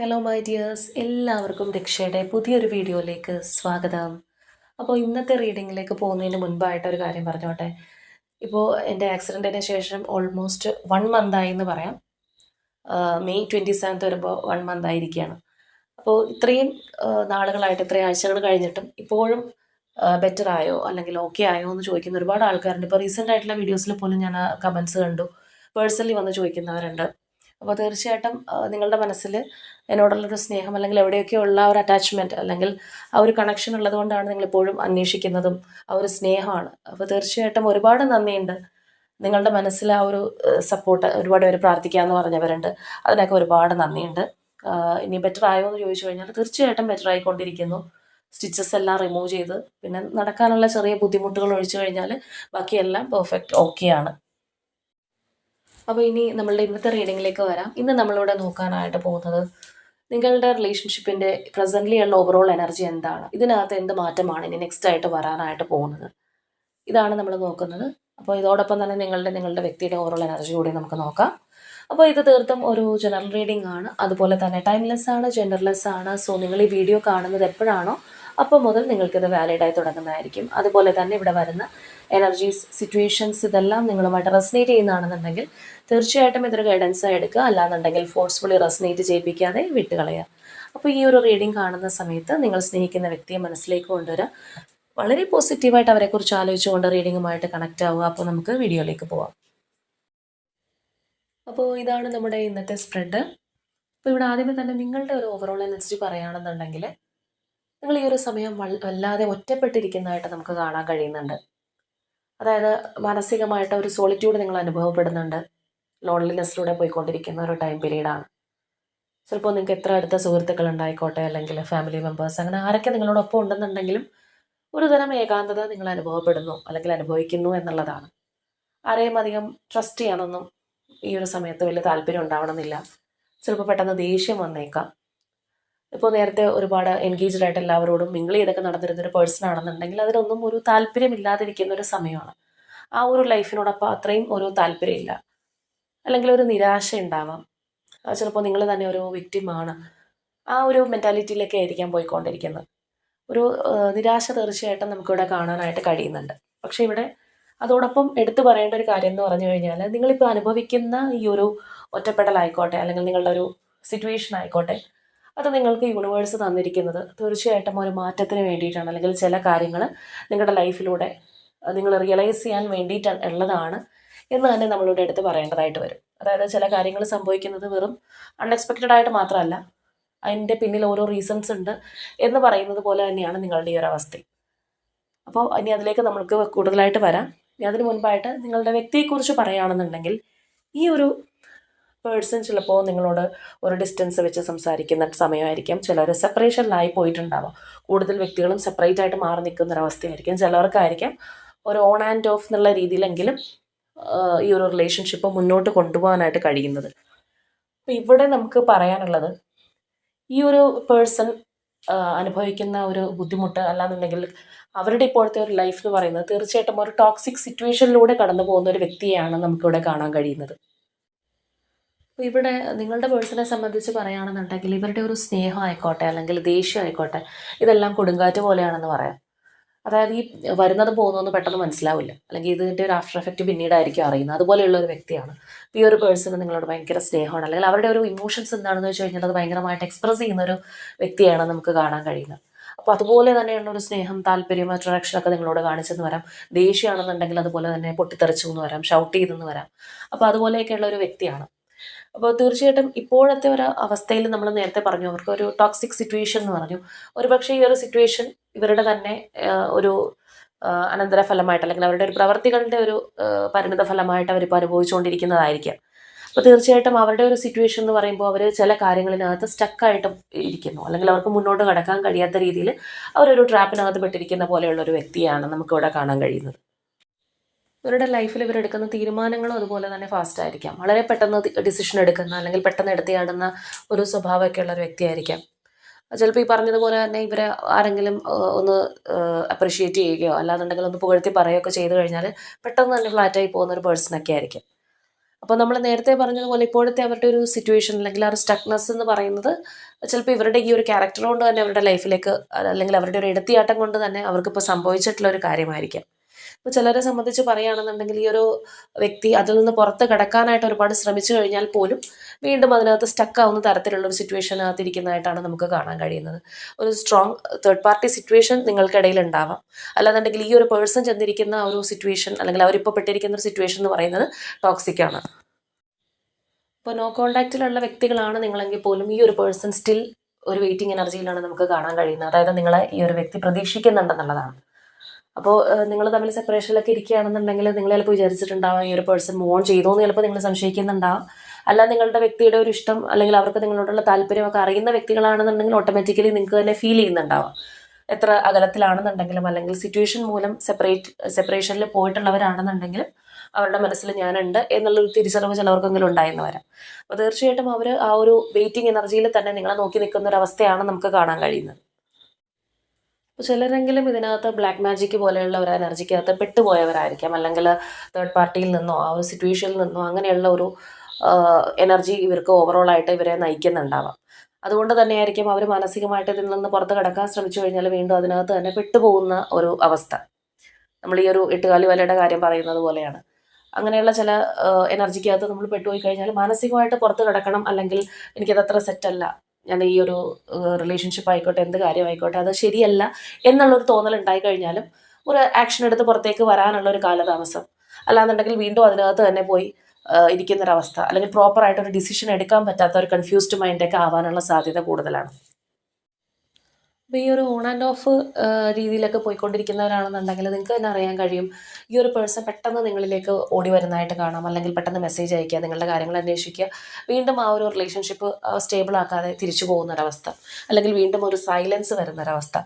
Hello my dears എല്ലാവർക്കും രക്ഷയുടെ പുതിയൊരു വീഡിയോയിലേക്ക് സ്വാഗതം. അപ്പോൾ ഇന്നത്തെ റീഡിങ്ങിലേക്ക് പോകുന്നതിന് മുൻപായിട്ട് ഒരു കാര്യം പറഞ്ഞോട്ടെ. ഇപ്പോൾ എന്റെ ആക്സിഡന്റിന് ശേഷം ഓൾമോസ്റ്റ് വൺ മന്തായി എന്ന് പറയാം. മെയ് ട്വന്റി സെവൻത്ത് വരുമ്പോൾ വൺ മന്ത് ആയിരിക്കുകയാണ്. അപ്പോൾ ഇത്രയും നാളുകളായിട്ട് ഇത്രയും ആഴ്ചകൾ കഴിഞ്ഞിട്ടും ഇപ്പോഴും ബെറ്റർ ആയോ? അല്ലെങ്കിൽ ഓക്കെ ആയോ എന്ന് ചോദിക്കുന്ന ഒരുപാട് ആൾക്കാരുണ്ട്. ഇപ്പോൾ റീസെന്റ് ആയിട്ടുള്ള വീഡിയോസിൽ പോലും ഞാൻ കമൻസ് കണ്ടു. പേഴ്സണലി വന്ന് ചോദിക്കുന്നവരുണ്ട്. അപ്പോൾ തീർച്ചയായിട്ടും നിങ്ങളുടെ മനസ്സിൽ എന്നോടുള്ളൊരു സ്നേഹം അല്ലെങ്കിൽ എവിടെയൊക്കെ ഉള്ള ഒരു അറ്റാച്ച്മെന്റ് അല്ലെങ്കിൽ ആ ഒരു കണക്ഷൻ ഉള്ളതുകൊണ്ടാണ് നിങ്ങൾ ഇപ്പോഴും അന്വേഷിക്കുന്നതും ആ ഒരു സ്നേഹമാണ്. അപ്പോൾ തീർച്ചയായിട്ടും ഒരുപാട് നന്ദിയുണ്ട്. നിങ്ങളുടെ മനസ്സിൽ ആ ഒരു സപ്പോർട്ട് ഒരുപാട് പേര് പ്രാർത്ഥിക്കാമെന്ന് പറഞ്ഞവരുണ്ട്. അതിനൊക്കെ ഒരുപാട് നന്ദിയുണ്ട്. ഇനി ബെറ്റർ ആയോ എന്ന് ചോദിച്ചു കഴിഞ്ഞാൽ തീർച്ചയായിട്ടും ബെറ്റർ ആയിക്കൊണ്ടിരിക്കുന്നു. സ്റ്റിച്ചസ് എല്ലാം റിമൂവ് ചെയ്ത് പിന്നെ നടക്കാനുള്ള ചെറിയ ബുദ്ധിമുട്ടുകൾ ഒഴിച്ചു കഴിഞ്ഞാൽ ബാക്കിയെല്ലാം പെർഫെക്റ്റ് ഓക്കെയാണ് അപ്പോൾ ഇനി നമ്മളുടെ ഇന്നത്തെ റീഡിങ്ങിലേക്ക് വരാം. ഇന്ന് നമ്മളിവിടെ നോക്കാനായിട്ട് പോകുന്നത് നിങ്ങളുടെ റിലേഷൻഷിപ്പിന്റെ പ്രസന്റ്ലി ഉള്ള ഓവറോൾ എനർജി എന്താണ്? ഇതിനകത്ത് എന്ത് മാറ്റമാണ് ഇനി നെക്സ്റ്റ് ആയിട്ട് വരാനായിട്ട് പോകുന്നത്? ഇതാണ് നമ്മൾ നോക്കുന്നത്. അപ്പോൾ ഇതോടൊപ്പം തന്നെ നിങ്ങളുടെ നിങ്ങളുടെ വ്യക്തിയുടെ ഓവറോൾ എനർജി കൂടി നമുക്ക് നോക്കാം. അപ്പോൾ ഇത് തീർത്തും ഒരു ജനറൽ റീഡിംഗ് ആണ്. അതുപോലെ തന്നെ ടൈംലെസ് ആണ് ജെൻഡർലെസ് ആണ്. സോ നിങ്ങൾ ഈ വീഡിയോ കാണുന്നത് എപ്പോഴാണോ അപ്പോൾ മുതൽ നിങ്ങൾക്കിത് വാലിഡ് ആയി തുടങ്ങുന്നതായിരിക്കും. അതുപോലെ തന്നെ ഇവിടെ വരുന്ന എനർജീസ് സിറ്റുവേഷൻസ് ഇതെല്ലാം നിങ്ങളുമായിട്ട് റെസനേറ്റ് ചെയ്യുന്നതാണെന്നുണ്ടെങ്കിൽ തീർച്ചയായിട്ടും ഇതൊരു ഗൈഡൻസ് ആയി എടുക്കുക. അല്ലാന്നുണ്ടെങ്കിൽ ഫോഴ്സ്ഫുള്ളി റെസനേറ്റ് ചെയ്യിപ്പിക്കാതെ വിട്ടുകളയുക. അപ്പോൾ ഈ ഒരു റീഡിംഗ് കാണുന്ന സമയത്ത് നിങ്ങൾ സ്നേഹിക്കുന്ന വ്യക്തിയെ മനസ്സിലേക്ക് കൊണ്ടുവരിക. വളരെ പോസിറ്റീവായിട്ട് അവരെക്കുറിച്ച് ആലോചിച്ചുകൊണ്ട് റീഡിങ്ങുമായിട്ട് കണക്റ്റ് ആവുക. അപ്പോൾ നമുക്ക് വീഡിയോയിലേക്ക് പോവാം. അപ്പോൾ ഇതാണ് നമ്മുടെ ഇന്നത്തെ സ്പ്രെഡ് അപ്പോൾ ഇവിടെ ആദ്യമേ തന്നെ നിങ്ങളുടെ ഒരു ഓവറോൾ എനർജി പറയുകയാണെന്നുണ്ടെങ്കിൽ നിങ്ങൾ ഈ ഒരു സമയം വല്ലാതെ ഒറ്റപ്പെട്ടിരിക്കുന്നതായിട്ട് നമുക്ക് കാണാൻ കഴിയുന്നുണ്ട്. അതായത് മാനസികമായിട്ട് ഒരു സോളിറ്റ്യൂഡ് നിങ്ങൾ അനുഭവപ്പെടുന്നുണ്ട്. ലോൺലിനെസ്സിലൂടെ പോയിക്കൊണ്ടിരിക്കുന്ന ഒരു ടൈം പീരീഡാണ് ചിലപ്പോൾ നിങ്ങൾക്ക് എത്ര അടുത്ത സുഹൃത്തുക്കൾ ഉണ്ടായിക്കോട്ടെ അല്ലെങ്കിൽ ഫാമിലി മെമ്പേഴ്സ് അങ്ങനെ ആരൊക്കെ നിങ്ങളോടൊപ്പം ഉണ്ടെന്നുണ്ടെങ്കിലും ഒരു തരം ഏകാന്തത നിങ്ങൾ അനുഭവപ്പെടുന്നു അല്ലെങ്കിൽ അനുഭവിക്കുന്നു എന്നുള്ളതാണ്. ആരെയും അധികം ട്രസ്റ്റ് ചെയ്യാനൊന്നും ഈ ഒരു സമയത്ത് വലിയ താല്പര്യം ഉണ്ടാവണമെന്നില്ല. ചിലപ്പോൾ പെട്ടെന്ന് ദേഷ്യം വന്നേക്കാം. ഇപ്പോൾ നേരത്തെ ഒരുപാട് എൻഗേജ്ഡ് ആയിട്ട് എല്ലാവരോടും മിങ്കിൾ ചെയ്തൊക്കെ നടന്നിരുന്ന ഒരു പേഴ്സൺ ആണെന്നുണ്ടെങ്കിൽ അതിനൊന്നും ഒരു താല്പര്യമില്ലാതിരിക്കുന്ന ഒരു സമയമാണ്. ആ ഒരു ലൈഫിനോടൊപ്പം അത്രയും ഒരു താല്പര്യമില്ല. അല്ലെങ്കിൽ ഒരു നിരാശ ഉണ്ടാവാം. ചിലപ്പോൾ നിങ്ങൾ തന്നെ ഒരു വിക്റ്റിമാണ് ആ ഒരു മെന്റാലിറ്റിയിലൊക്കെ ആയിരിക്കാം പോയിക്കൊണ്ടിരിക്കുന്നത്. ഒരു നിരാശ തീർച്ചയായിട്ടും നമുക്കിവിടെ കാണാനായിട്ട് കഴിയുന്നുണ്ട്. പക്ഷേ ഇവിടെ അതോടൊപ്പം എടുത്തു പറയേണ്ട ഒരു കാര്യം എന്ന് പറഞ്ഞു കഴിഞ്ഞാൽ നിങ്ങളിപ്പോൾ അനുഭവിക്കുന്ന ഈ ഒരു ഒറ്റപ്പെടലായിക്കോട്ടെ അല്ലെങ്കിൽ നിങ്ങളുടെ ഒരു സിറ്റുവേഷൻ ആയിക്കോട്ടെ അത് നിങ്ങൾക്ക് യൂണിവേഴ്സ് തന്നിരിക്കുന്നത് തീർച്ചയായിട്ടും ഒരു മാറ്റത്തിന് വേണ്ടിയിട്ടാണ്. അല്ലെങ്കിൽ ചില കാര്യങ്ങൾ നിങ്ങളുടെ ലൈഫിലൂടെ നിങ്ങൾ റിയലൈസ് ചെയ്യാൻ വേണ്ടിയിട്ട് ഉള്ളതാണ്. എന്ന് തന്നെ നമ്മളിവിടെ എടുത്ത് പറയേണ്ടതായിട്ട് വരും. അതായത് ചില കാര്യങ്ങൾ സംഭവിക്കുന്നത് വെറും അൺഎക്സ്പെക്റ്റഡ് ആയിട്ട് മാത്രമല്ല അതിന്റെ പിന്നിൽ ഓരോ റീസൺസ് ഉണ്ട് എന്ന് പറയുന്നത് പോലെ തന്നെയാണ് നിങ്ങളുടെ ഈ ഒരു അവസ്ഥ. അപ്പോൾ ഇനി അതിലേക്ക് നമുക്ക് കൂടുതലായിട്ട് വരാം. അതിന് മുൻപായിട്ട് നിങ്ങളുടെ വ്യക്തിയെക്കുറിച്ച് പറയുകയാണെന്നുണ്ടെങ്കിൽ ഈ ഒരു പേഴ്സൺ ചിലപ്പോൾ നിങ്ങളോട് ഒരു ഡിസ്റ്റൻസ് വെച്ച് സംസാരിക്കുന്ന സമയമായിരിക്കും. ചിലർ സെപ്പറേഷനിലായി പോയിട്ടുണ്ടാവാം. കൂടുതൽ വ്യക്തികളും സെപ്പറേറ്റ് ആയിട്ട് മാറി നിൽക്കുന്ന ഒരവസ്ഥയായിരിക്കും ചിലർക്കായിരിക്കും ഒരു ഓൺ ആൻഡ് ഓഫ് എന്നുള്ള രീതിയിലെങ്കിലും ഈ ഒരു റിലേഷൻഷിപ്പ് മുന്നോട്ട് കൊണ്ടുപോകാനായിട്ട് കഴിയുന്നത്. അപ്പോൾ ഇവിടെ നമുക്ക് പറയാനുള്ളത് ഈ ഒരു പേഴ്സൺ അനുഭവിക്കുന്ന ഒരു ബുദ്ധിമുട്ട് അല്ലാന്നുണ്ടെങ്കിൽ അവരുടെ ഇപ്പോഴത്തെ ഒരു ലൈഫ് എന്ന് പറയുന്നത് തീർച്ചയായിട്ടും ഒരു ടോക്സിക് സിറ്റുവേഷനിലൂടെ കടന്നു പോകുന്ന ഒരു വ്യക്തിയാണ് നമുക്കിവിടെ കാണാൻ കഴിയുന്നത്. അപ്പോൾ ഇവിടെ നിങ്ങളുടെ പേഴ്സണെ സംബന്ധിച്ച് പറയുകയാണെന്നുണ്ടെങ്കിൽ ഇവരുടെ ഒരു സ്നേഹം ആയിക്കോട്ടെ അല്ലെങ്കിൽ ദേഷ്യം ആയിക്കോട്ടെ ഇതെല്ലാം കൊടുങ്കാറ്റ് പോലെയാണെന്ന് പറയാം. അതായത് ഈ വരുന്നത് പോകുന്നതൊന്നും പെട്ടെന്ന് മനസ്സിലാവില്ല. അല്ലെങ്കിൽ ഇതിന്റെ ഒരു ആഫ്റ്റർ എഫക്റ്റ് പിന്നീടായിരിക്കും അറിയുന്നത്. അതുപോലെയുള്ള ഒരു വ്യക്തിയാണ്. ഈ ഒരു പേഴ്സണ് നിങ്ങളോട് ഭയങ്കര സ്നേഹമാണ്. അല്ലെങ്കിൽ അവരുടെ ഒരു ഇമോഷൻസ് എന്താണെന്ന് വെച്ച് കഴിഞ്ഞാൽ അത് ഭയങ്കരമായിട്ട് എക്സ്പ്രസ് ചെയ്യുന്ന ഒരു വ്യക്തിയാണ് നമുക്ക് കാണാൻ കഴിയുന്നത്. അപ്പോൾ അതുപോലെ തന്നെയുള്ള ഒരു സ്നേഹം താല്പര്യം അട്രാക്ഷൻ ഒക്കെ നിങ്ങളോട് കാണിച്ചെന്ന് വരാം. ദേഷ്യമാണെന്നുണ്ടെങ്കിൽ അതുപോലെ തന്നെ പൊട്ടിത്തെറിച്ചു എന്ന് വരാം. ഷൗട്ട് ചെയ്തെന്ന് വരാം. അപ്പോൾ അതുപോലെയൊക്കെയുള്ള ഒരു വ്യക്തിയാണ്. അപ്പോൾ തീർച്ചയായിട്ടും ഇപ്പോഴത്തെ ഒരു അവസ്ഥയിൽ നമ്മൾ നേരത്തെ പറഞ്ഞു അവർക്ക് ഒരു ടോക്സിക് സിറ്റുവേഷൻ എന്ന് പറഞ്ഞു. ഒരുപക്ഷെ ഈ ഒരു സിറ്റുവേഷൻ ഇവരുടെ തന്നെ ഒരു അനന്തരഫലമായിട്ട് അല്ലെങ്കിൽ അവരുടെ ഒരു പ്രവർത്തികളുടെ ഒരു പരിണിത ഫലമായിട്ട് അവരിപ്പോൾ അനുഭവിച്ചുകൊണ്ടിരിക്കുന്നതായിരിക്കാം. അപ്പോൾ തീർച്ചയായിട്ടും അവരുടെ ഒരു സിറ്റുവേഷൻ എന്ന് പറയുമ്പോൾ അവർ ചില കാര്യങ്ങളിനകത്ത് സ്റ്റക്കായിട്ട് ഇരിക്കുന്നു. അല്ലെങ്കിൽ അവർക്ക് മുന്നോട്ട് കടക്കാൻ കഴിയാത്ത രീതിയിൽ അവരൊരു ട്രാപ്പിനകത്ത് പെട്ടിരിക്കുന്ന പോലെയുള്ള ഒരു വ്യക്തിയാണ് നമുക്കിവിടെ കാണാൻ കഴിയുന്നത്. ഇവരുടെ ലൈഫിൽ ഇവരെടുക്കുന്ന തീരുമാനങ്ങളും അതുപോലെ തന്നെ ഫാസ്റ്റ് ആയിരിക്കാം. വളരെ പെട്ടെന്ന് ഡിസിഷൻ എടുക്കുന്ന അല്ലെങ്കിൽ പെട്ടെന്ന് എടുത്തിയാടുന്ന ഒരു സ്വഭാവമൊക്കെ ഉള്ള ഒരു വ്യക്തിയായിരിക്കാം. ചിലപ്പോൾ ഈ പറഞ്ഞതുപോലെ തന്നെ ഇവരെ ആരെങ്കിലും ഒന്ന് അപ്രീഷിയേറ്റ് ചെയ്യുകയോ അല്ലാന്നുണ്ടെങ്കിൽ ഒന്ന് പുകഴ്ത്തി പറയുകയൊക്കെ ചെയ്തു കഴിഞ്ഞാൽ പെട്ടെന്ന് തന്നെ ഫ്ലാറ്റായി പോകുന്ന ഒരു പേഴ്സണൊക്കെ ആയിരിക്കും. അപ്പോൾ നമ്മൾ നേരത്തെ പറഞ്ഞതുപോലെ ഇപ്പോഴത്തെ അവരുടെ ഒരു സിറ്റുവേഷൻ അല്ലെങ്കിൽ ആ ഒരു സ്റ്റക്നെസ് എന്ന് പറയുന്നത് ചിലപ്പോൾ ഇവരുടെ ഈ ഒരു ക്യാരക്ടർ കൊണ്ട് തന്നെ അവരുടെ ലൈഫിലേക്ക് അല്ലെങ്കിൽ അവരുടെ ഒരു എടുത്തിയാട്ടം കൊണ്ട് തന്നെ അവർക്കിപ്പോൾ സംഭവിച്ചിട്ടുള്ള ഒരു കാര്യമായിരിക്കാം. ഇപ്പോൾ ചിലരെ സംബന്ധിച്ച് പറയുകയാണെന്നുണ്ടെങ്കിൽ ഈ ഒരു വ്യക്തി അതിൽ നിന്ന് പുറത്ത് കിടക്കാനായിട്ട് ഒരുപാട് ശ്രമിച്ചു കഴിഞ്ഞാൽ പോലും വീണ്ടും അതിനകത്ത് സ്റ്റക്ക് ആവുന്ന തരത്തിലുള്ള ഒരു സിറ്റുവേഷനകത്ത് ഇരിക്കുന്നതായിട്ടാണ് നമുക്ക് കാണാൻ കഴിയുന്നത്. ഒരു സ്ട്രോങ് തേർഡ് പാർട്ടി സിറ്റുവേഷൻ നിങ്ങൾക്കിടയിൽ ഉണ്ടാവാം. അല്ലാന്നുണ്ടെങ്കിൽ ഈ ഒരു പേഴ്സൺ ചെന്നിരിക്കുന്ന ഒരു സിറ്റുവേഷൻ അല്ലെങ്കിൽ അവരിപ്പോൾ പെട്ടിരിക്കുന്ന ഒരു സിറ്റുവേഷൻ എന്ന് പറയുന്നത് ടോക്സിക് ആണ്. ഇപ്പോൾ നോ കോണ്ടാക്റ്റിലുള്ള വ്യക്തികളാണ് നിങ്ങളെങ്കിൽ പോലും ഈ ഒരു പേഴ്സൺ സ്റ്റിൽ ഒരു വെയിറ്റിംഗ് എനർജിയിലാണ് നമുക്ക് കാണാൻ കഴിയുന്നത്. അതായത് നിങ്ങളെ ഈ ഒരു വ്യക്തി പ്രതീക്ഷിക്കുന്നുണ്ടെന്നുള്ളതാണ്. അപ്പോൾ നിങ്ങൾ തമ്മിൽ സെപ്പറേഷനിലൊക്കെ ഇരിക്കുകയാണെന്നുണ്ടെങ്കിൽ നിങ്ങൾ ചിലപ്പോൾ വിചാരിച്ചിട്ടുണ്ടാവാം ഈ ഒരു പേഴ്സൺ മൂവ് ഓൺ ചെയ്തോ എന്ന് ചിലപ്പോൾ നിങ്ങൾ സംശയിക്കുന്നുണ്ടാവാം. അല്ല നിങ്ങളുടെ വ്യക്തിയുടെ ഒരു ഇഷ്ടം അല്ലെങ്കിൽ അവർക്ക് നിങ്ങളോടുള്ള താല്പര്യമൊക്കെ അറിയുന്ന വ്യക്തികളാണെന്നുണ്ടെങ്കിൽ ഓട്ടോമാറ്റിക്കലി നിങ്ങൾക്ക് തന്നെ ഫീൽ ചെയ്യുന്നുണ്ടാവാം. എത്ര അകലത്തിലാണെന്നുണ്ടെങ്കിലും അല്ലെങ്കിൽ സിറ്റുവേഷൻ മൂലം സെപ്പറേറ്റ് സെപ്പറേഷനിൽ പോയിട്ടുള്ളവരാണെന്നുണ്ടെങ്കിലും അവരുടെ മനസ്സിൽ ഞാനുണ്ട് എന്നുള്ളൊരു തിരിച്ചറിവ് ചിലവർക്കെങ്കിലും ഉണ്ടായെന്ന് വരാം. അപ്പോൾ തീർച്ചയായിട്ടും അവർ ആ ഒരു വെയിറ്റിംഗ് എനർജിയിൽ തന്നെ നിങ്ങളെ നോക്കി നിൽക്കുന്ന ഒരു അവസ്ഥയാണ് നമുക്ക് കാണാൻ കഴിയുന്നത്. അപ്പോൾ ചിലരെങ്കിലും ഇതിനകത്ത് ബ്ലാക്ക് മാജിക് പോലെയുള്ള ഒരു എനർജിക്കകത്ത് പെട്ടുപോയവരായിരിക്കാം. അല്ലെങ്കിൽ തേർഡ് പാർട്ടിയിൽ നിന്നോ ആ ഒരു സിറ്റുവേഷനിൽ നിന്നോ അങ്ങനെയുള്ള ഒരു എനർജി ഇവർക്ക് ഓവറോൾ ആയിട്ട് ഇവരെ നയിക്കുന്നുണ്ടാവാം. അതുകൊണ്ട് തന്നെയായിരിക്കും അവർ മാനസികമായിട്ട് ഇതിൽ നിന്ന് പുറത്ത് കിടക്കാൻ ശ്രമിച്ചു കഴിഞ്ഞാൽ വീണ്ടും അതിനകത്ത് തന്നെ പെട്ടുപോകുന്ന ഒരു അവസ്ഥ. നമ്മൾ ഈ ഒരു എട്ടുകാലി വലയുടെ കാര്യം പറയുന്നത് പോലെയാണ്. അങ്ങനെയുള്ള ചില എനർജിക്കകത്ത് നമ്മൾ പെട്ടുപോയി കഴിഞ്ഞാൽ മാനസികമായിട്ട് പുറത്ത് കിടക്കണം. അല്ലെങ്കിൽ എനിക്കത് അത്ര സെറ്റല്ല ഞാൻ ഈ ഒരു റിലേഷൻഷിപ്പ് ആയിക്കോട്ടെ എന്ത് കാര്യമായിക്കോട്ടെ അത് ശരിയല്ല എന്നുള്ളൊരു തോന്നൽ ഉണ്ടായി കഴിഞ്ഞാലും ഒരു ആക്ഷൻ എടുത്ത് പുറത്തേക്ക് വരാനുള്ള ഒരു കാലതാമസം. അല്ലാന്നുണ്ടെങ്കിൽ വീണ്ടും അതിനകത്ത് തന്നെ പോയി ഇരിക്കുന്നൊരവസ്ഥ. അല്ലെങ്കിൽ പ്രോപ്പറായിട്ട് ഒരു ഡിസിഷൻ എടുക്കാൻ പറ്റാത്ത ഒരു കൺഫ്യൂസ്ഡ് മൈൻഡൊക്കെ ആവാനുള്ള സാധ്യത കൂടുതലാണ്. അപ്പോൾ ഈ ഒരു ഓൺ ആൻഡ് ഓഫ് രീതിയിലൊക്കെ പോയിക്കൊണ്ടിരിക്കുന്നവരാണെന്നുണ്ടെങ്കിൽ നിങ്ങൾക്ക് തന്നെ അറിയാൻ കഴിയും. ഈ ഒരു പേഴ്സൺ പെട്ടെന്ന് നിങ്ങളിലേക്ക് ഓടി വരുന്നതായിട്ട് കാണാം. അല്ലെങ്കിൽ പെട്ടെന്ന് മെസ്സേജ് അയക്കുക നിങ്ങളുടെ കാര്യങ്ങൾ അന്വേഷിക്കുക. വീണ്ടും ആ ഒരു റിലേഷൻഷിപ്പ് സ്റ്റേബിൾ ആക്കാതെ തിരിച്ചു പോകുന്നൊരവസ്ഥ. അല്ലെങ്കിൽ വീണ്ടും ഒരു സൈലൻസ് വരുന്നൊരവസ്ഥ.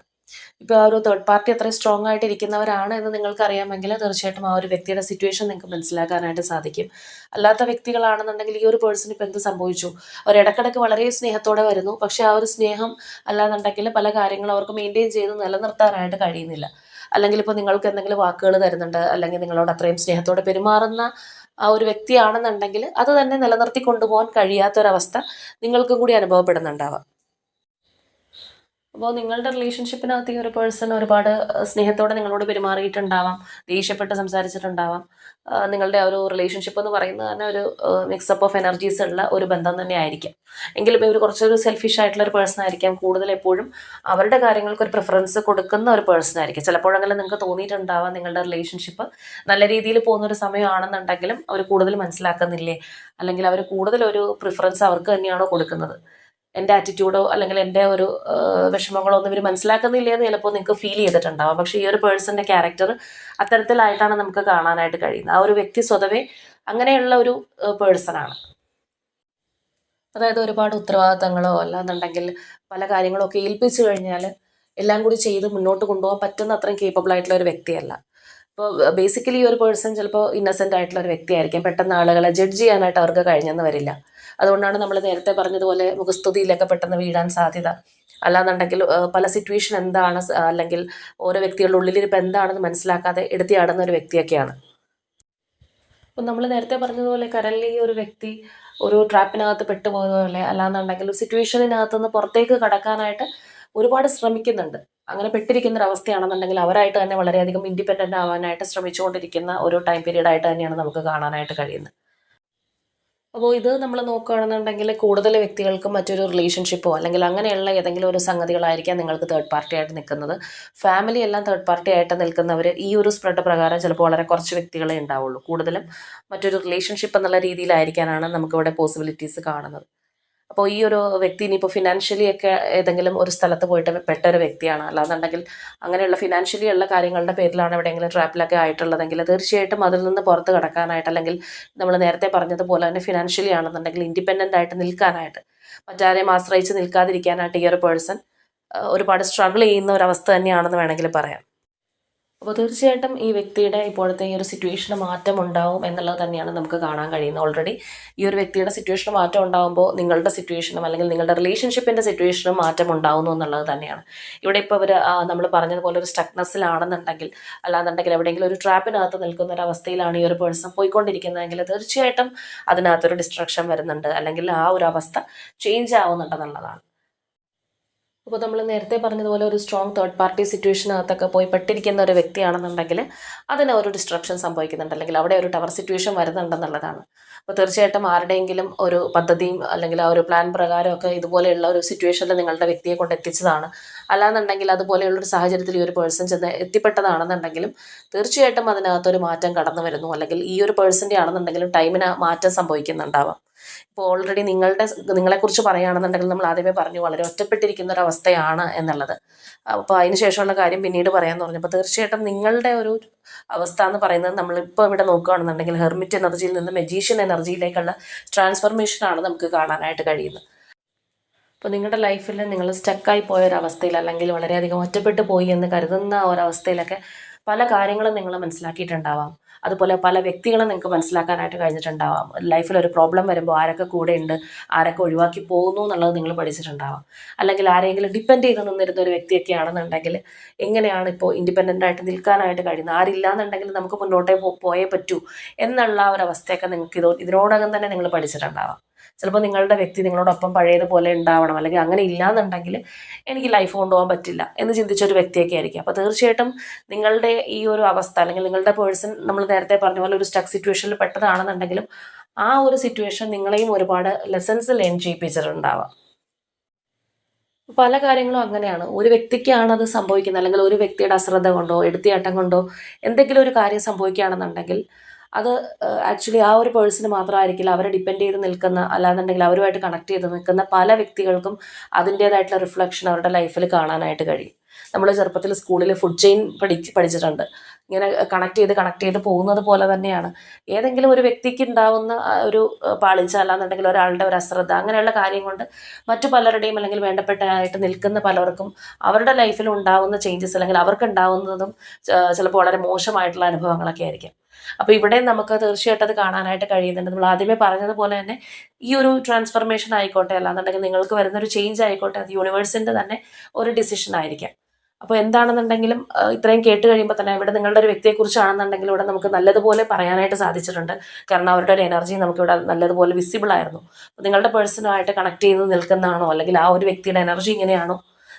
ഇപ്പോൾ ആ ഒരു തേർഡ് പാർട്ടി അത്രയും സ്ട്രോങ് ആയിട്ട് ഇരിക്കുന്നവരാണ് എന്ന് നിങ്ങൾക്ക് അറിയാമെങ്കിൽ തീർച്ചയായിട്ടും ആ ഒരു വ്യക്തിയുടെ സിറ്റുവേഷൻ നിങ്ങൾക്ക് മനസ്സിലാക്കാനായിട്ട് സാധിക്കും. അല്ലാത്ത വ്യക്തികളാണെന്നുണ്ടെങ്കിൽ ഈ ഒരു പേഴ്സൺ ഇപ്പോൾ എന്ത് സംഭവിച്ചു? അവർ ഇടക്കിടക്ക് വളരെ സ്നേഹത്തോടെ വരുന്നു. പക്ഷേ ആ ഒരു സ്നേഹം അല്ലാന്നുണ്ടെങ്കിൽ പല കാര്യങ്ങളും അവർക്ക് മെയിന്റെയിൻ ചെയ്ത് നിലനിർത്താനായിട്ട് കഴിയുന്നില്ല. അല്ലെങ്കിൽ ഇപ്പോൾ നിങ്ങൾക്ക് എന്തെങ്കിലും വാക്കുകൾ തരുന്നുണ്ട് അല്ലെങ്കിൽ നിങ്ങളോട് അത്രയും സ്നേഹത്തോടെ പെരുമാറുന്ന ആ ഒരു വ്യക്തിയാണെന്നുണ്ടെങ്കിൽ അത് തന്നെ നിലനിർത്തി കൊണ്ടുപോകാൻ കഴിയാത്തൊരവസ്ഥ നിങ്ങൾക്കും കൂടി അനുഭവപ്പെടുന്നുണ്ടാവാം. അപ്പോൾ നിങ്ങളുടെ റിലേഷൻഷിപ്പിനകത്ത് ഈ ഒരു പേഴ്സൺ ഒരുപാട് സ്നേഹത്തോടെ നിങ്ങളോട് പെരുമാറിയിട്ടുണ്ടാവാം ദേഷ്യപ്പെട്ട് സംസാരിച്ചിട്ടുണ്ടാവാം. നിങ്ങളുടെ ആ ഒരു റിലേഷൻഷിപ്പ് എന്ന് പറയുന്നത് തന്നെ ഒരു മിക്സപ്പ് ഓഫ് എനർജീസ് ഉള്ള ഒരു ബന്ധം തന്നെ ആയിരിക്കും എങ്കിലും ഇവർ കുറച്ചൊരു സെൽഫിഷ് ആയിട്ടുള്ള ഒരു പേഴ്സൺ ആയിരിക്കാം. കൂടുതൽ എപ്പോഴും അവരുടെ കാര്യങ്ങൾക്ക് ഒരു പ്രിഫറൻസ് കൊടുക്കുന്ന ഒരു പേഴ്സൺ ആയിരിക്കും. ചിലപ്പോഴെങ്കിലും നിങ്ങൾക്ക് തോന്നിയിട്ടുണ്ടാവാം നിങ്ങളുടെ റിലേഷൻഷിപ്പ് നല്ല രീതിയിൽ പോകുന്ന ഒരു സമയമാണെന്നുണ്ടെങ്കിലും അവർ കൂടുതൽ മനസ്സിലാക്കുന്നില്ലേ? അല്ലെങ്കിൽ അവർ കൂടുതൽ ഒരു പ്രിഫറൻസ് അവർക്ക് തന്നെയാണോ കൊടുക്കുന്നത്? എന്റെ ആറ്റിറ്റ്യൂഡോ അല്ലെങ്കിൽ എന്റെ ഒരു വിഷമങ്ങളോ ഒന്നും ഇവർ മനസ്സിലാക്കുന്നില്ല എന്ന് ചിലപ്പോൾ നിങ്ങൾക്ക് ഫീൽ ചെയ്തിട്ടുണ്ടാവും. പക്ഷേ ഈ ഒരു പേഴ്സന്റെ ക്യാരക്ടർ അത്തരത്തിലായിട്ടാണ് നമുക്ക് കാണാനായിട്ട് കഴിയുന്നത്. ആ ഒരു വ്യക്തി സ്വതവേ അങ്ങനെയുള്ള ഒരു പേഴ്സണാണ് അതായത് ഒരുപാട് ഉത്തരവാദിത്തങ്ങളോ അല്ലാന്നുണ്ടെങ്കിൽ പല കാര്യങ്ങളൊക്കെ ഏൽപ്പിച്ചു കഴിഞ്ഞാൽ എല്ലാം കൂടി ചെയ്ത് മുന്നോട്ട് കൊണ്ടുപോകാൻ പറ്റുന്ന അത്രയും കേപ്പബിൾ ആയിട്ടുള്ള ഒരു വ്യക്തിയല്ല. ഇപ്പോൾ ബേസിക്കലി ഒരു പേഴ്സൺ ചിലപ്പോൾ ഇന്നസെന്റ് ആയിട്ടുള്ള ഒരു വ്യക്തിയായിരിക്കും. പെട്ടെന്ന് ആളുകളെ ജഡ്ജ് ചെയ്യാനായിട്ട് അവർക്ക് കഴിഞ്ഞെന്ന് വരില്ല. അതുകൊണ്ടാണ് നമ്മൾ നേരത്തെ പറഞ്ഞതുപോലെ മുഖസ്തുതിയിലൊക്കെ പെട്ടെന്ന് വീഴാൻ സാധ്യത. അല്ലാന്നുണ്ടെങ്കിൽ പല സിറ്റുവേഷൻ എന്താണ് അല്ലെങ്കിൽ ഓരോ വ്യക്തികളുടെ ഉള്ളിലിരിപ്പ് എന്താണെന്ന് മനസ്സിലാക്കാതെ എടുത്തിയാടുന്ന ഒരു വ്യക്തിയൊക്കെയാണ്. അപ്പം നമ്മൾ നേരത്തെ പറഞ്ഞതുപോലെ കരളിൽ ഈ ഒരു വ്യക്തി ഒരു ട്രാപ്പിനകത്ത് പെട്ടുപോയതുപോലെ അല്ലാന്നുണ്ടെങ്കിൽ ഒരു സിറ്റുവേഷനിനകത്ത് നിന്ന് പുറത്തേക്ക് കടക്കാനായിട്ട് ഒരുപാട് ശ്രമിക്കുന്നുണ്ട്. അങ്ങനെ പെട്ടിരിക്കുന്ന ഒരു അവസ്ഥയാണെന്നുണ്ടെങ്കിൽ അവരായിട്ട് തന്നെ വളരെയധികം ഇൻഡിപെൻഡന്റ് ആവാനായിട്ട് ശ്രമിച്ചുകൊണ്ടിരിക്കുന്ന ഒരു ടൈം പീരീഡായിട്ട് തന്നെയാണ് നമുക്ക് കാണാനായിട്ട് കഴിയുന്നത്. അപ്പോൾ ഇത് നമ്മൾ നോക്കുകയാണെന്നുണ്ടെങ്കിൽ കൂടുതൽ വ്യക്തികൾക്കും മറ്റൊരു റിലേഷൻഷിപ്പോ അല്ലെങ്കിൽ അങ്ങനെയുള്ള ഏതെങ്കിലും ഒരു സംഗതികളായിരിക്കാം നിങ്ങൾക്ക് തേർഡ് പാർട്ടി ആയിട്ട് നിൽക്കുന്നത്. ഫാമിലി എല്ലാം തേർഡ് പാർട്ടി ആയിട്ട് നിൽക്കുന്നവർ ഈ ഒരു സ്പ്രെഡ് പ്രകാരം ചിലപ്പോൾ വളരെ കുറച്ച് വ്യക്തികളെ ഉണ്ടാവുള്ളൂ. കൂടുതലും മറ്റൊരു റിലേഷൻഷിപ്പ് എന്നുള്ള രീതിയിലായിരിക്കാനാണ് നമുക്കിവിടെ പോസിബിലിറ്റീസ് കാണുന്നത്. അപ്പോൾ ഈ ഒരു വ്യക്തി ഇനിയിപ്പോൾ ഫിനാൻഷ്യലി ഒക്കെ ഏതെങ്കിലും ഒരു സ്ഥലത്ത് പോയിട്ട് പെട്ട ഒരു വ്യക്തിയാണ്. അല്ലാന്നുണ്ടെങ്കിൽ അങ്ങനെയുള്ള ഫിനാൻഷ്യലി ഉള്ള കാര്യങ്ങളുടെ പേരിലാണ് എവിടെയെങ്കിലും ട്രാപ്പിലൊക്കെ ആയിട്ടുള്ളതെങ്കിൽ തീർച്ചയായിട്ടും അതിൽ നിന്ന് പുറത്ത് കടക്കാനായിട്ട് അല്ലെങ്കിൽ നമ്മൾ നേരത്തെ പറഞ്ഞതുപോലെ തന്നെ ഫിനാൻഷ്യലി ആണെന്നുണ്ടെങ്കിൽ ഇൻഡിപെൻഡന്റ് ആയിട്ട് നിൽക്കാനായിട്ട് മറ്റാരെയും ആശ്രയിച്ച് നിൽക്കാതിരിക്കാനായിട്ട് ഈ ഒരു പേഴ്സൺ ഒരുപാട് സ്ട്രഗിൾ ചെയ്യുന്ന ഒരവസ്ഥ തന്നെയാണെന്ന് വേണമെങ്കിൽ പറയാം. അപ്പോൾ തീർച്ചയായിട്ടും ഈ വ്യക്തിയുടെ ഇപ്പോഴത്തെ ഈ ഒരു സിറ്റുവേഷന് മാറ്റം ഉണ്ടാവും എന്നുള്ളത് തന്നെയാണ് നമുക്ക് കാണാൻ കഴിയുന്നത്. ഓൾറെഡി ഈ ഒരു വ്യക്തിയുടെ സിറ്റുവേഷന് മാറ്റം ഉണ്ടാകുമ്പോൾ നിങ്ങളുടെ സിറ്റുവേഷനും അല്ലെങ്കിൽ നിങ്ങളുടെ റിലേഷൻഷിപ്പിന്റെ സിറ്റുവേഷനും മാറ്റം ഉണ്ടാവുന്നു എന്നുള്ളത് തന്നെയാണ്. ഇവിടെ ഇപ്പോൾ ഇവർ നമ്മൾ പറഞ്ഞതുപോലെ ഒരു സ്റ്റക്നെസ്സിലാണെന്നുണ്ടെങ്കിൽ അല്ലാന്നുണ്ടെങ്കിൽ എവിടെയെങ്കിലും ഒരു ട്രാപ്പിനകത്ത് നിൽക്കുന്ന ഒരു അവസ്ഥയിലാണ് ഈ ഒരു പേഴ്സൺ പോയിക്കൊണ്ടിരിക്കുന്നതെങ്കിൽ തീർച്ചയായിട്ടും അതിനകത്തൊരു ഡിസ്ട്രക്ഷൻ വരുന്നുണ്ട്. അല്ലെങ്കിൽ ആ ഒരു അവസ്ഥ ചേഞ്ച് ആവുന്നുണ്ടെന്നുള്ളതാണ് അപ്പോൾ നമ്മൾ നേരത്തെ പറഞ്ഞതുപോലെ ഒരു സ്ട്രോങ് തേർഡ് പാർട്ടി സിറ്റുവേഷനകത്തൊക്കെ പോയി പെട്ടിരിക്കുന്ന ഒരു വ്യക്തിയാണെന്നുണ്ടെങ്കിൽ അതിന് ഒരു ഡിസ്ട്രപ്ഷൻ സംഭവിക്കുന്നുണ്ട്. അല്ലെങ്കിൽ അവിടെ ഒരു ടവർ സിറ്റുവേഷൻ വരുന്നുണ്ടെന്നുള്ളതാണ് അപ്പോൾ തീർച്ചയായിട്ടും ആരുടെയെങ്കിലും ഒരു പദ്ധതിയും അല്ലെങ്കിൽ ആ ഒരു പ്ലാൻ പ്രകാരമൊക്കെ ഇതുപോലെയുള്ള ഒരു സിറ്റുവേഷനിൽ നിങ്ങളുടെ വ്യക്തിയെ കൊണ്ട് എത്തിച്ചതാണ്. അല്ലാന്നുണ്ടെങ്കിൽ അതുപോലെയുള്ളൊരു സാഹചര്യത്തിൽ ഈ ഒരു പേഴ്സൺ ചെന്ന് എത്തിപ്പെട്ടതാണെന്നുണ്ടെങ്കിലും തീർച്ചയായിട്ടും അതിനകത്തൊരു മാറ്റം കടന്നു വരുന്നു. അല്ലെങ്കിൽ ഈ ഒരു പേഴ്സന്റെ ആണെന്നുണ്ടെങ്കിലും ടൈമിന് മാറ്റം സംഭവിക്കുന്നുണ്ടാവാം. ഇപ്പോൾ ഓൾറെഡി നിങ്ങളുടെ നിങ്ങളെക്കുറിച്ച് പറയുകയാണെന്നുണ്ടെങ്കിൽ നമ്മൾ ആദ്യമേ പറഞ്ഞു വളരെ ഒറ്റപ്പെട്ടിരിക്കുന്ന ഒരു അവസ്ഥയാണ് എന്നുള്ളത്. അപ്പോൾ അതിന് ശേഷമുള്ള കാര്യം പിന്നീട് പറയാമെന്ന് പറഞ്ഞപ്പോൾ തീർച്ചയായിട്ടും നിങ്ങളുടെ ഒരു അവസ്ഥ എന്ന് പറയുന്നത് നമ്മളിപ്പോൾ ഇവിടെ നോക്കുകയാണെന്നുണ്ടെങ്കിൽ ഹെർമിറ്റ് എനർജിയിൽ നിന്ന് മെജീഷ്യൻ എനർജിയിലേക്കുള്ള ട്രാൻസ്ഫർമേഷനാണ് നമുക്ക് കാണാനായിട്ട് കഴിയുന്നത്. അപ്പോൾ നിങ്ങളുടെ ലൈഫിൽ നിങ്ങൾ സ്റ്റക്കായി പോയ ഒരു അവസ്ഥയിൽ അല്ലെങ്കിൽ വളരെയധികം ഒറ്റപ്പെട്ടു പോയി എന്ന് കരുതുന്ന ഒരവസ്ഥയിലൊക്കെ പല കാര്യങ്ങളും നിങ്ങൾ മനസ്സിലാക്കിയിട്ടുണ്ടാവാം. അതുപോലെ പല വ്യക്തികളെ നിങ്ങൾക്ക് മനസ്സിലാക്കാനായിട്ട് കഴിഞ്ഞിട്ടുണ്ടാവാം. ലൈഫിൽ ഒരു പ്രോബ്ലം വരുമ്പോൾ ആരൊക്കെ കൂടെ ഉണ്ട് ആരൊക്കെ ഒഴിവാക്കി പോകുന്നു എന്നുള്ളത് നിങ്ങൾ പഠിച്ചിട്ടുണ്ടാവാം. അല്ലെങ്കിൽ ആരെങ്കിലും ഡിപ്പെൻഡ് ചെയ്ത് നിന്നിരുന്ന ഒരു വ്യക്തിയൊക്കെ ആണെന്നുണ്ടെങ്കിൽ എങ്ങനെയാണ് ഇപ്പോൾ ഇൻഡിപെൻഡന്റ് ആയിട്ട് നിൽക്കാനായിട്ട് കഴിയുന്നത്? ആരില്ല എന്നുണ്ടെങ്കിൽ നമുക്ക് മുന്നോട്ടേ പോയേ പറ്റൂ എന്നുള്ള ഒരു അവസ്ഥയൊക്കെ നിങ്ങൾക്ക് ഇത് ഇതിനോടകം തന്നെ നിങ്ങൾ പഠിച്ചിട്ടുണ്ടാവാം. ചിലപ്പോൾ നിങ്ങളുടെ വ്യക്തി നിങ്ങളോടൊപ്പം പഴയതുപോലെ ഉണ്ടാവണം അല്ലെങ്കിൽ അങ്ങനെ ഇല്ലാന്നുണ്ടെങ്കിൽ എനിക്ക് ലൈഫ് കൊണ്ടുപോകാൻ പറ്റില്ല എന്ന് ചിന്തിച്ച ഒരു വ്യക്തിയൊക്കെ ആയിരിക്കും. അപ്പോൾ തീർച്ചയായിട്ടും നിങ്ങളുടെ ഈ ഒരു അവസ്ഥ അല്ലെങ്കിൽ നിങ്ങളുടെ പേഴ്സൺ നമ്മൾ നേരത്തെ പറഞ്ഞ പോലെ ഒരു സ്റ്റക്ക് സിറ്റുവേഷനിൽ പെട്ടതാണെന്നുണ്ടെങ്കിലും ആ ഒരു സിറ്റുവേഷൻ നിങ്ങളെയും ഒരുപാട് ലെസൺസ് ലേൺ ചെയ്യിപ്പിച്ചിട്ടുണ്ടാവാം. പല കാര്യങ്ങളും അങ്ങനെയാണ്. ഒരു വ്യക്തിക്കാണ് അത് സംഭവിക്കുന്നത് അല്ലെങ്കിൽ ഒരു വ്യക്തിയുടെ അശ്രദ്ധ കൊണ്ടോ എടുത്തിയാട്ടം കൊണ്ടോ എന്തെങ്കിലും ഒരു കാര്യം സംഭവിക്കുകയാണെന്നുണ്ടെങ്കിൽ അത് ആക്ച്വലി ആ ഒരു പേഴ്സണ് മാത്രമായിരിക്കില്ല അവരെ ഡിപ്പെൻഡ് ചെയ്ത് നിൽക്കുന്ന അല്ലാന്നുണ്ടെങ്കിൽ അവരുമായിട്ട് കണക്ട് ചെയ്ത് നിൽക്കുന്ന പല വ്യക്തികൾക്കും അതിന്റേതായിട്ടുള്ള റിഫ്ലക്ഷൻ അവരുടെ ലൈഫിൽ കാണാനായിട്ട് കഴിയും. നമ്മൾ ചെറുപ്പത്തിൽ സ്കൂളിൽ ഫുഡ് ചെയിൻ പഠിച്ച് പഠിച്ചിട്ടുണ്ട്. ഇങ്ങനെ കണക്ട് ചെയ്ത് കണക്ട് ചെയ്ത് പോകുന്നത് പോലെ തന്നെയാണ്. ഏതെങ്കിലും ഒരു വ്യക്തിക്ക് ഉണ്ടാവുന്ന ഒരു പാളിച്ച അല്ലാന്നുണ്ടെങ്കിൽ ഒരാളുടെ ഒരു അശ്രദ്ധ അങ്ങനെയുള്ള കാര്യം കൊണ്ട് മറ്റു പലരുടെയും അല്ലെങ്കിൽ വേണ്ടപ്പെട്ടതായിട്ട് നിൽക്കുന്ന പലർക്കും അവരുടെ ലൈഫിൽ ഉണ്ടാവുന്ന ചേഞ്ചസ് അല്ലെങ്കിൽ അവർക്ക് ഉണ്ടാവുന്നതും ചിലപ്പോൾ വളരെ മോശമായിട്ടുള്ള അനുഭവങ്ങളൊക്കെ ആയിരിക്കും. അപ്പോൾ ഇവിടെ നമുക്ക് തീർച്ചയായിട്ടും അത് കാണാനായിട്ട് കഴിയുന്നുണ്ട്. നമ്മൾ ആദ്യമേ പറഞ്ഞതുപോലെ തന്നെ ഈ ഒരു ട്രാൻസ്ഫർമേഷൻ ആയിക്കോട്ടെ അല്ലാന്നുണ്ടെങ്കിൽ നിങ്ങൾക്ക് വരുന്ന ഒരു ചേഞ്ച് ആയിക്കോട്ടെ അത് യൂണിവേഴ്സിന്റെ തന്നെ ഒരു ഡിസിഷൻ ആയിരിക്കാം. അപ്പോൾ എന്താണെന്നുണ്ടെങ്കിലും ഇത്രയും കേട്ട് കഴിയുമ്പോൾ തന്നെ ഇവിടെ നിങ്ങളുടെ ഒരു വ്യക്തിയെക്കുറിച്ചാണെന്നുണ്ടെങ്കിൽ ഇവിടെ നമുക്ക് നല്ലതുപോലെ പറയാനായിട്ട് സാധിച്ചിട്ടുണ്ട്. കാരണം അവരുടെ ഒരു എനർജി നമുക്കിവിടെ നല്ലതുപോലെ വിസിബിൾ ആയിരുന്നു. അപ്പോൾ നിങ്ങളുടെ പേഴ്സണുമായിട്ട് കണക്ട് ചെയ്ത് നിൽക്കുന്നതാണോ? അല്ലെങ്കിൽ ആ ഒരു വ്യക്തിയുടെ എനർജി ഇങ്ങനെയാണോ?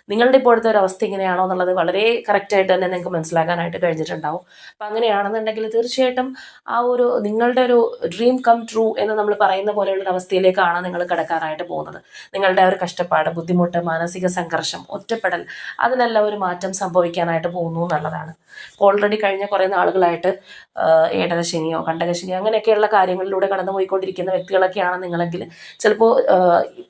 നിങ്ങളുടെ ഇപ്പോഴത്തെ ഒരു അവസ്ഥ എങ്ങനെയാണോ എന്നുള്ളത് വളരെ കറക്റ്റായിട്ട് തന്നെ നിങ്ങൾക്ക് മനസ്സിലാക്കാനായിട്ട് കഴിഞ്ഞിട്ടുണ്ടാവും. അപ്പം അങ്ങനെയാണെന്നുണ്ടെങ്കിൽ തീർച്ചയായിട്ടും ആ ഒരു നിങ്ങളുടെ ഒരു ഡ്രീം കം ട്രൂ എന്ന് നമ്മൾ പറയുന്ന പോലെയുള്ള അവസ്ഥയിലേക്കാണ് നിങ്ങൾ കിടക്കാനായിട്ട് പോകുന്നത്. നിങ്ങളുടെ ഒരു കഷ്ടപ്പാട് ബുദ്ധിമുട്ട് മാനസിക സംഘർഷം ഒറ്റപ്പെടൽ അതിനെല്ലാം ഒരു മാറ്റം സംഭവിക്കാനായിട്ട് പോകുന്നു എന്നുള്ളതാണ്. ഓൾറെഡി കഴിഞ്ഞ കുറേ നാളുകളായിട്ട് ഏടരശനിയോ കണ്ടകശനിയോ അങ്ങനെയൊക്കെയുള്ള കാര്യങ്ങളിലൂടെ കടന്നു പോയിക്കൊണ്ടിരിക്കുന്ന വ്യക്തികളൊക്കെയാണ് നിങ്ങളെങ്കിൽ ചിലപ്പോൾ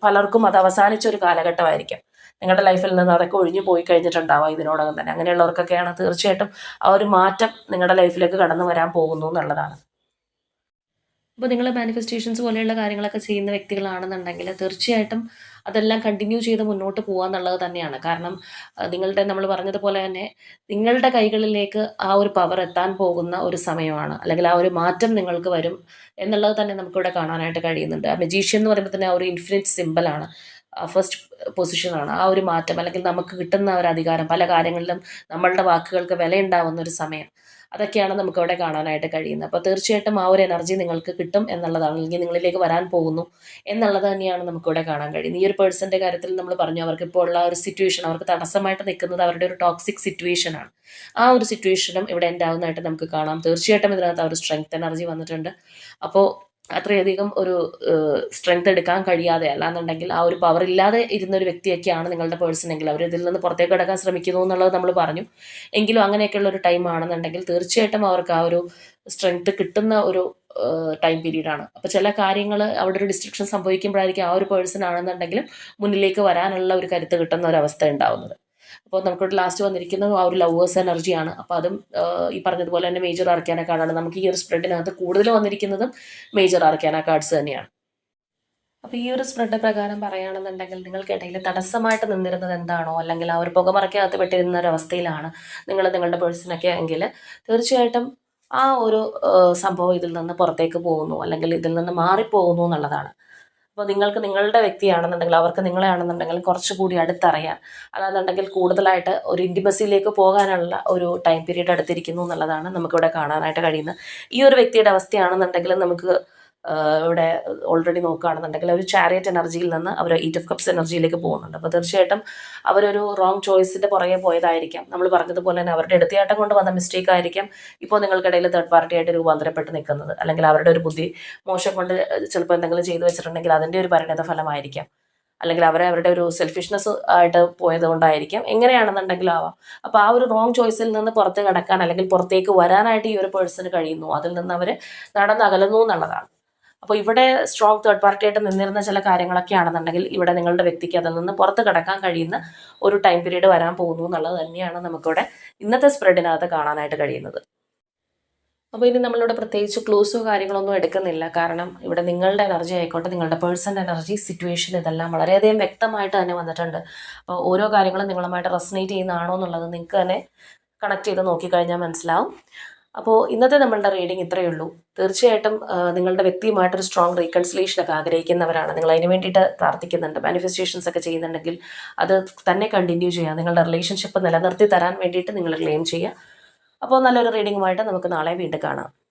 പലർക്കും അത് അവസാനിച്ച ഒരു കാലഘട്ടമായിരിക്കാം. നിങ്ങളുടെ ലൈഫിൽ നിന്ന് അതൊക്കെ ഒഴിഞ്ഞു പോയി കഴിഞ്ഞിട്ടുണ്ടാവുക ഇതിനോടകം തന്നെ. അങ്ങനെയുള്ളവർക്കൊക്കെയാണ് തീർച്ചയായിട്ടും ആ ഒരു മാറ്റം നിങ്ങളുടെ ലൈഫിലേക്ക് കടന്നു വരാൻ പോകുന്നു എന്നുള്ളതാണ്. അപ്പോൾ നിങ്ങൾ മാനിഫെസ്റ്റേഷൻസ് പോലെയുള്ള കാര്യങ്ങളൊക്കെ ചെയ്യുന്ന വ്യക്തികളാണെന്നുണ്ടെങ്കിൽ തീർച്ചയായിട്ടും അതെല്ലാം കണ്ടിന്യൂ ചെയ്ത് മുന്നോട്ട് പോകുക എന്നുള്ളത് തന്നെയാണ്. കാരണം നിങ്ങളുടെ നമ്മൾ പറഞ്ഞതുപോലെ തന്നെ നിങ്ങളുടെ കൈകളിലേക്ക് ആ ഒരു പവർ എത്താൻ പോകുന്ന ഒരു സമയമാണ്. അല്ലെങ്കിൽ ആ ഒരു മാറ്റം നിങ്ങൾക്ക് വരും എന്നുള്ളത് തന്നെ നമുക്കിവിടെ കാണാനായിട്ട് കഴിയുന്നുണ്ട്. ആ മെജീഷ്യൻ എന്ന് പറയുമ്പോൾ തന്നെ ആ ഒരു ഇൻഫിനിറ്റ് സിമ്പിളാണ് ഫസ്റ്റ് പൊസിഷനാണ് ആ ഒരു മാറ്റം അല്ലെങ്കിൽ നമുക്ക് കിട്ടുന്ന ഒരു അധികാരം പല കാര്യങ്ങളിലും നമ്മളുടെ വാക്കുകൾക്ക് വിലയുണ്ടാവുന്ന ഒരു സമയം അതൊക്കെയാണ് നമുക്ക് അവിടെ കാണാനായിട്ട് കഴിയുന്നത്. അപ്പോൾ തീർച്ചയായിട്ടും ആ ഒരു എനർജി നിങ്ങൾക്ക് കിട്ടും എന്നുള്ളതാണ്. അല്ലെങ്കിൽ നിങ്ങളിലേക്ക് വരാൻ പോകുന്നു എന്നുള്ളത് തന്നെയാണ് നമുക്കിവിടെ കാണാൻ കഴിയുന്നത്. ഈ ഒരു പേഴ്സന്റെ കാര്യത്തിൽ നമ്മൾ പറഞ്ഞു അവർക്ക് ഇപ്പോൾ ഉള്ള ഒരു സിറ്റുവേഷൻ അവർക്ക് തടസ്സമായിട്ട് നിൽക്കുന്നത് അവരുടെ ഒരു ടോക്സിക് സിറ്റുവേഷനാണ് ആ ഒരു സിറ്റുവേഷനും ഇവിടെ ഉണ്ടാവുന്നതായിട്ട് നമുക്ക് കാണാം. തീർച്ചയായിട്ടും ഇതിനകത്ത് ആ ഒരു സ്ട്രെങ്ത് എനർജി വന്നിട്ടുണ്ട്. അപ്പോൾ അത്രയധികം ഒരു സ്ട്രെങ്ത് എടുക്കാൻ കഴിയാതെ അല്ലാന്നുണ്ടെങ്കിൽ ആ ഒരു പവർ ഇല്ലാതെ ഇരുന്ന ഒരു വ്യക്തിയൊക്കെയാണ് നിങ്ങളുടെ പേഴ്സൺ എങ്കിൽ അവർ ഇതിൽ നിന്ന് പുറത്തേക്ക് കിടക്കാൻ ശ്രമിക്കുന്നു എന്നുള്ളത് നമ്മൾ പറഞ്ഞു. എങ്കിലും അങ്ങനെയൊക്കെയുള്ള ഒരു ടൈം ആണെന്നുണ്ടെങ്കിൽ തീർച്ചയായിട്ടും അവർക്ക് ആ ഒരു സ്ട്രെങ്ത് കിട്ടുന്ന ഒരു ടൈം പീരീഡാണ് അപ്പോൾ ചില കാര്യങ്ങൾ അവിടെ ഒരു ഡിസ്ട്രിക്ഷൻ സംഭവിക്കുമ്പോഴായിരിക്കും ആ ഒരു പേഴ്സൺ ആണെന്നുണ്ടെങ്കിലും മുന്നിലേക്ക് വരാനുള്ള ഒരു കരുത്ത് കിട്ടുന്ന ഒരു അവസ്ഥ ഉണ്ടാവുന്നത്. അപ്പോൾ നമുക്കിവിടെ ലാസ്റ്റ് വന്നിരിക്കുന്നത് ആ ഒരു ലവേഴ്സ് എനർജിയാണ് അപ്പോൾ അതും ഈ പറഞ്ഞതുപോലെ തന്നെ മേജർ ആർക്കാന കാർഡാണ് നമുക്ക് ഈ ഒരു സ്പ്രെഡിനകത്ത് കൂടുതൽ വന്നിരിക്കുന്നതും മേജർ ആർക്കാന കാർഡ്സ് തന്നെയാണ്. അപ്പോൾ ഈ ഒരു സ്പ്രെഡ് പ്രകാരം പറയുകയാണെന്നുണ്ടെങ്കിൽ നിങ്ങൾക്കിടയിൽ തടസ്സമായിട്ട് നിന്നിരുന്നത് എന്താണോ? അല്ലെങ്കിൽ ആ ഒരു പുകമറയ്ക്കകത്ത് പെട്ടിരുന്ന ഒരവസ്ഥയിലാണ് നിങ്ങൾ നിങ്ങളുടെ പേഴ്സണൊക്കെ എങ്കിൽ തീർച്ചയായിട്ടും ആ ഒരു സംഭവം ഇതിൽ നിന്ന് പുറത്തേക്ക് പോകുന്നു. അല്ലെങ്കിൽ ഇതിൽ നിന്ന് മാറിപ്പോകുന്നു എന്നുള്ളതാണ്. അപ്പോൾ നിങ്ങൾക്ക് നിങ്ങളുടെ വ്യക്തിയാണെന്നുണ്ടെങ്കിൽ അവർക്ക് നിങ്ങളെ ആണെന്നുണ്ടെങ്കിൽ കുറച്ചുകൂടി അടുത്തറിയാം. അല്ലാന്നുണ്ടെങ്കിൽ കൂടുതലായിട്ട് ഒരു ഇന്റിമസിയിലേക്ക് പോകാനുള്ള ഒരു ടൈം പീരീഡ് അടുത്തിരിക്കുന്നു എന്നുള്ളതാണ് നമുക്കിവിടെ കാണാനായിട്ട് കഴിയുന്നത്. ഈ ഒരു വ്യക്തിയുടെ അവസ്ഥയാണെന്നുണ്ടെങ്കിൽ നമുക്ക് ഇവിടെ ഓൾറെഡി നോക്കുകയാണെന്നുണ്ടെങ്കിൽ ഒരു ചാരിയറ്റ് എനർജിയിൽ നിന്ന് അവർ ഈറ്റ് ഓഫ് കപ്സ് എനർജിയിലേക്ക് പോകുന്നുണ്ട്. അപ്പോൾ തീർച്ചയായിട്ടും അവരൊരു റോങ് ചോയ്സിന്റെ പുറകെ പോയതായിരിക്കാം. നമ്മൾ പറഞ്ഞതുപോലെ തന്നെ അവരുടെ എടുത്തിയാട്ടം കൊണ്ട് വന്ന മിസ്റ്റേക്ക് ആയിരിക്കാം ഇപ്പോൾ നിങ്ങൾക്കിടയിൽ തേർഡ് പാർട്ടി ആയിട്ട് രൂപാന്തരപ്പെട്ട് നിൽക്കുന്നത്. അല്ലെങ്കിൽ അവരുടെ ഒരു ബുദ്ധി മോശം കൊണ്ട് ചിലപ്പോൾ എന്തെങ്കിലും ചെയ്തു വെച്ചിട്ടുണ്ടെങ്കിൽ അതിന്റെ ഒരു പരിണിത ഫലമായിരിക്കാം അല്ലെങ്കിൽ അവരെ അവരുടെ ഒരു സെൽഫിഷ്നെസ് ആയിട്ട് പോയത് കൊണ്ടായിരിക്കാം. എങ്ങനെയാണെന്നുണ്ടെങ്കിലും ആവാം. അപ്പോൾ ആ ഒരു റോങ് ചോയ്സിൽ നിന്ന് പുറത്ത് കിടക്കാൻ അല്ലെങ്കിൽ പുറത്തേക്ക് വരാനായിട്ട് ഈ ഒരു പേഴ്സണ് കഴിയുന്നു. അതിൽ നിന്ന് അവർ നടന്നകലുന്നു എന്നുള്ളതാണ്. അപ്പോൾ ഇവിടെ സ്ട്രോങ് തേർഡ് പാർട്ടി ആയിട്ട് നിന്നിരുന്ന ചില കാര്യങ്ങളൊക്കെ ആണെന്നുണ്ടെങ്കിൽ ഇവിടെ നിങ്ങളുടെ വ്യക്തിക്ക് അതിൽ നിന്ന് പുറത്ത് കിടക്കാൻ കഴിയുന്ന ഒരു ടൈം പീരീഡ് വരാൻ പോകുന്നു എന്നുള്ളത് തന്നെയാണ് നമുക്കിവിടെ ഇന്നത്തെ സ്പ്രെഡിനകത്ത് കാണാനായിട്ട് കഴിയുന്നത്. അപ്പോൾ ഇനി നമ്മളിവിടെ പ്രത്യേകിച്ച് ക്ലൂസോ കാര്യങ്ങളൊന്നും എടുക്കുന്നില്ല. കാരണം ഇവിടെ നിങ്ങളുടെ എനർജി ആയിക്കോട്ടെ നിങ്ങളുടെ പേഴ്സണൽ എനർജി സിറ്റുവേഷൻ ഇതെല്ലാം വളരെയധികം വ്യക്തമായിട്ട് തന്നെ വന്നിട്ടുണ്ട്. അപ്പോൾ ഓരോ കാര്യങ്ങളും നിങ്ങളുമായിട്ട് റെസനേറ്റ് ചെയ്യുന്നതാണോ എന്നുള്ളത് നിങ്ങൾക്ക് തന്നെ കണക്ട് ചെയ്ത് നോക്കിക്കഴിഞ്ഞാൽ മനസ്സിലാവും. അപ്പോൾ ഇന്നത്തെ നമ്മളുടെ റീഡിംഗ് ഇത്രയേ ഉള്ളൂ. തീർച്ചയായിട്ടും നിങ്ങളുടെ വ്യക്തിയുമായിട്ടൊരു സ്ട്രോങ് റീകൺസിലേഷൻ ഒക്കെ ആഗ്രഹിക്കുന്നവരാണ്. നിങ്ങൾ അതിന് വേണ്ടിയിട്ട് പ്രാർത്ഥിക്കുന്നുണ്ട് മാനിഫെസ്റ്റേഷൻസ് ഒക്കെ ചെയ്യുന്നുണ്ടെങ്കിൽ അത് തന്നെ കണ്ടിന്യൂ ചെയ്യുക. നിങ്ങളുടെ റിലേഷൻഷിപ്പ് നിലനിർത്തി തരാൻ വേണ്ടിയിട്ട് നിങ്ങൾ ക്ലെയിം ചെയ്യുക. അപ്പോൾ നല്ലൊരു റീഡിങ്ങുമായിട്ട് നമുക്ക് നാളെ വീണ്ടും കാണാം.